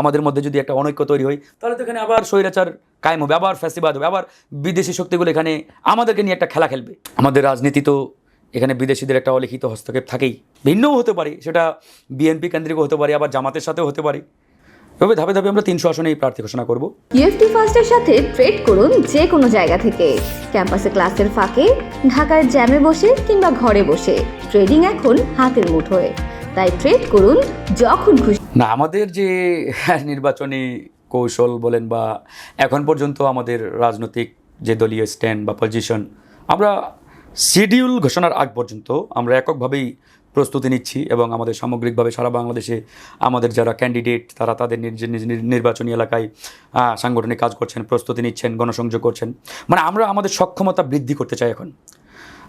আমাদের মধ্যে যদি একটা অনৈক্য তৈরি হয়, তাহলে তো এখানে আবার স্বৈরাচার কায়েম হবে, আবার ফ্যাসিবাদ হবে, আবার বিদেশি শক্তিগুলো এখানে আমাদেরকে নিয়ে একটা খেলা খেলবে। আমাদের রাজনীতি তো এখানে বিদেশিদের একটা অলিখিত হস্তক্ষেপ থাকেই। ভিন্নও হতে পারে, সেটা বিএনপি কেন্দ্রিকও হতে পারে, আবার জামাতের সাথেও হতে পারে। এভাবে ধাপে ধাপে আমরা তিনশো আসনেই প্রার্থী ঘোষণা করব। ইউএফটি ফার্স্টের সাথে ট্রেড করুন যে কোনো জায়গা থেকে। ক্যাম্পাসে ক্লাসের ফাঁকে, ঢাকার জ্যামে বসে কিংবা ঘরে বসে। ট্রেডিং এখন হাতের মুঠোয়। তাই ট্রেড করুন যখন খুশি। না, আমাদের যে নির্বাচনী কৌশল বলেন বা এখন পর্যন্ত আমাদের রাজনৈতিক যে দলীয় স্ট্যান্ড বা পজিশন আমরা শিডিউল ঘোষণার আগ পর্যন্ত আমরা এককভাবেই প্রস্তুতি নিচ্ছি এবং আমাদের সামগ্রিকভাবে সারা বাংলাদেশে আমাদের যারা ক্যান্ডিডেট তারা তাদের নির্বাচনী এলাকায় সাংগঠনিক কাজ করছেন, প্রস্তুতি নিচ্ছেন, গণসংযোগ করছেন। মানে আমরা আমাদের সক্ষমতা বৃদ্ধি করতে চাই এখন।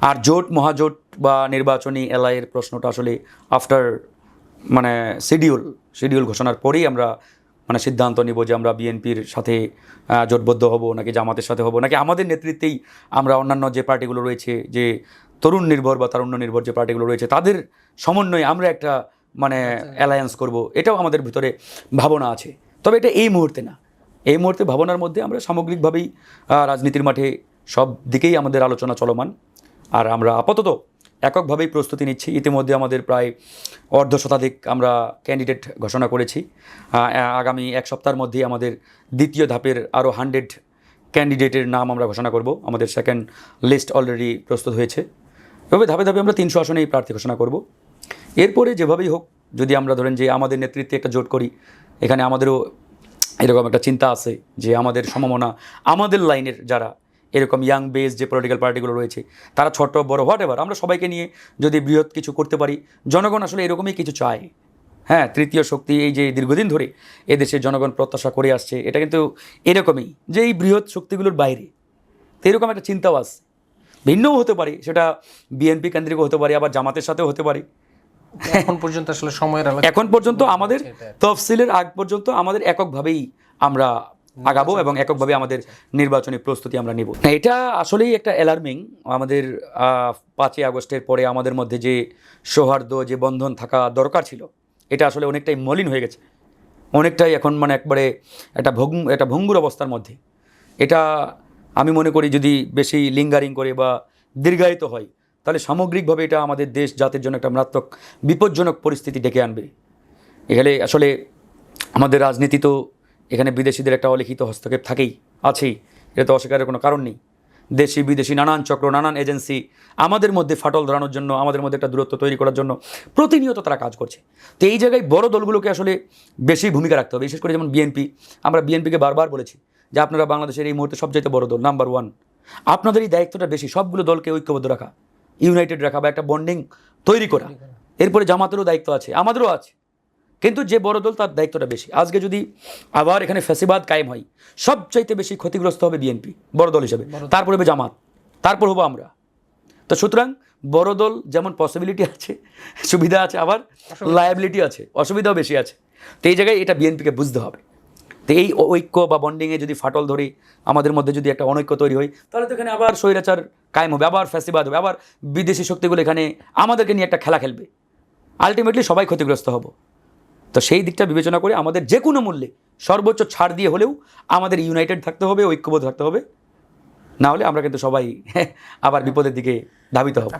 আর জোট, মহাজোট বা নির্বাচনী এলাইয়ের প্রশ্নটা আসলে আফটার মানে শিডিউল শিডিউল ঘোষণার পরেই আমরা মানে সিদ্ধান্ত নিব যে আমরা বিএনপির সাথে জোটবদ্ধ হব নাকি জামাতের সাথে হব নাকি আমাদের নেতৃত্বেই আমরা অন্যান্য যে পার্টিগুলো রয়েছে যে তরুণ নির্ভর বা তারুণ্য নির্ভর যে পার্টিগুলো রয়েছে তাদের সমন্বয়ে আমরা একটা মানে অ্যালায়েন্স করব এটাও আমাদের ভিতরে ভাবনা আছে। তবে এটা এই মুহূর্তে না। এই মুহূর্তে ভাবনার মধ্যে আমরা সামগ্রিকভাবেই রাজনীতির মাঠে সব দিকেই আমাদের আলোচনা চলমান। আর আমরা আপাতত এককভাবেই প্রস্তুতি নিচ্ছি। ইতিমধ্যে আমাদের প্রায় অর্ধ শতাধিক আমরা ক্যান্ডিডেট ঘোষণা করেছি। আগামী এক সপ্তাহের মধ্যেই আমাদের দ্বিতীয় ধাপের আরও হান্ড্রেড ক্যান্ডিডেটের নাম আমরা ঘোষণা করব। আমাদের সেকেন্ড লিস্ট অলরেডি প্রস্তুত হয়েছে। এভাবে ধাপে ধাপে আমরা তিনশো আসনেই প্রার্থী ঘোষণা করব। এরপরে যেভাবেই হোক, যদি আমরা ধরেন যে আমাদের নেতৃত্বে একটা জোট করি, এখানে আমাদেরও এরকম একটা চিন্তা আছে যে আমাদের সম্ভাবনা আমাদের লাইনের যারা এরকম ইয়াং বেস যে পলিটিক্যাল পার্টিগুলো রয়েছে তারা ছোট বড় হোয়াট এভার আমরা সবাইকে নিয়ে যদি বৃহৎ কিছু করতে পারি জনগণ আসলে এরকমই কিছু চায়। হ্যাঁ তৃতীয় শক্তি এই যে দীর্ঘদিন ধরে এদেশের জনগণ প্রত্যাশা করে আসছে এটা কিন্তু এরকমই যে এই বৃহৎ শক্তিগুলোর বাইরে। তো এরকম একটা চিন্তাও আছে। ভিন্নও হতে পারে সেটা বিএনপি কেন্দ্রিকও হতে পারে আবার জামাতের সাথেও হতে পারে। এখন পর্যন্ত আসলে সময়ের এখন পর্যন্ত আমাদের তফসিলের আগ পর্যন্ত আমাদের এককভাবেই আমরা আগাবো এবং এককভাবে আমাদের নির্বাচনী প্রস্তুতি আমরা নিব। এটা আসলেই একটা অ্যালার্মিং আমাদের পাঁচই আগস্টের পরে আমাদের মধ্যে যে সৌহার্দ্য, যে বন্ধন থাকা দরকার ছিল, এটা আসলে অনেকটাই মলিন হয়ে গেছে। অনেকটাই এখন মানে একবারে একটা ভঙ্গ একটা ভঙ্গুর অবস্থার মধ্যে। এটা আমি মনে করি যদি বেশি লিঙ্গারিং করে বা দীর্ঘায়িত হয়, তাহলে সামগ্রিকভাবে এটা আমাদের দেশ জাতির জন্য একটা মারাত্মক বিপজ্জনক পরিস্থিতি ডেকে আনবে। এখানে আসলে আমাদের রাজনীতি তো এখানে বিদেশিদের একটা অলিখিত হস্তক্ষেপ থাকেই, আছেই। এটা তো অস্বীকারের কোনো কারণ নেই। দেশি, বিদেশি, নানান চক্র, নানান এজেন্সি আমাদের মধ্যে ফাটল ধরানোর জন্য, আমাদের মধ্যে একটা দূরত্ব তৈরি করার জন্য প্রতিনিয়ত তারা কাজ করছে। তো এই জায়গায় বড় দলগুলোকে আসলে বেশি ভূমিকা রাখতে হবে। বিশেষ করে যেমন বিএনপি আমরা বিএনপিকে বারবার বলেছি যে আপনারা বাংলাদেশের এই মুহূর্তে সবচাইতে বড় দল নাম্বার ওয়ান আপনাদের এই দায়িত্বটা বেশি, সবগুলো দলকে ঐক্যবদ্ধ রাখা ইউনাইটেড রাখা বা একটা বন্ডিং তৈরি করা। এরপরে জামাতেরও দায়িত্ব আছে, আমাদেরও আছে। কিন্তু যে বড় দল তার দায়িত্বটা বেশি। আজকে যদি আবার এখানে ফ্যাসিবাদ কায়েম হয় সবচাইতে বেশি ক্ষতিগ্রস্ত হবে বিএনপি বড় দল হিসেবে। তারপর হবে জামাত। তারপর হব আমরা। তো সুতরাং বড় দল যেমন পসিবিলিটি আছে সুবিধা আছে আবার লায়াবিলিটি আছে। অসুবিধাও বেশি আছে। তো এই জায়গায় এটা বিএনপিকে বুঝতে হবে। তো এই ঐক্য বা বন্ডিংয়ে যদি ফাটল ধরে আমাদের মধ্যে যদি একটা অনৈক্য তৈরি হয় তাহলে তো এখানে আবার স্বৈরাচার কায়েম হবে আবার ফ্যাসিবাদ হবে আবার বিদেশি শক্তিগুলো এখানে আমাদেরকে নিয়ে একটা খেলা খেলবে। আলটিমেটলি সবাই ক্ষতিগ্রস্ত হব। তো সেই দিকটা বিবেচনা করে আমাদের যে কোনো মূল্যে সর্বোচ্চ ছাড় দিয়ে হলেও আমাদের ইউনাইটেড থাকতে হবে ঐক্যবোধ থাকতে হবে। না হলে আমরা কিন্তু সবাই আবার বিপদের দিকে ধাবিত হব।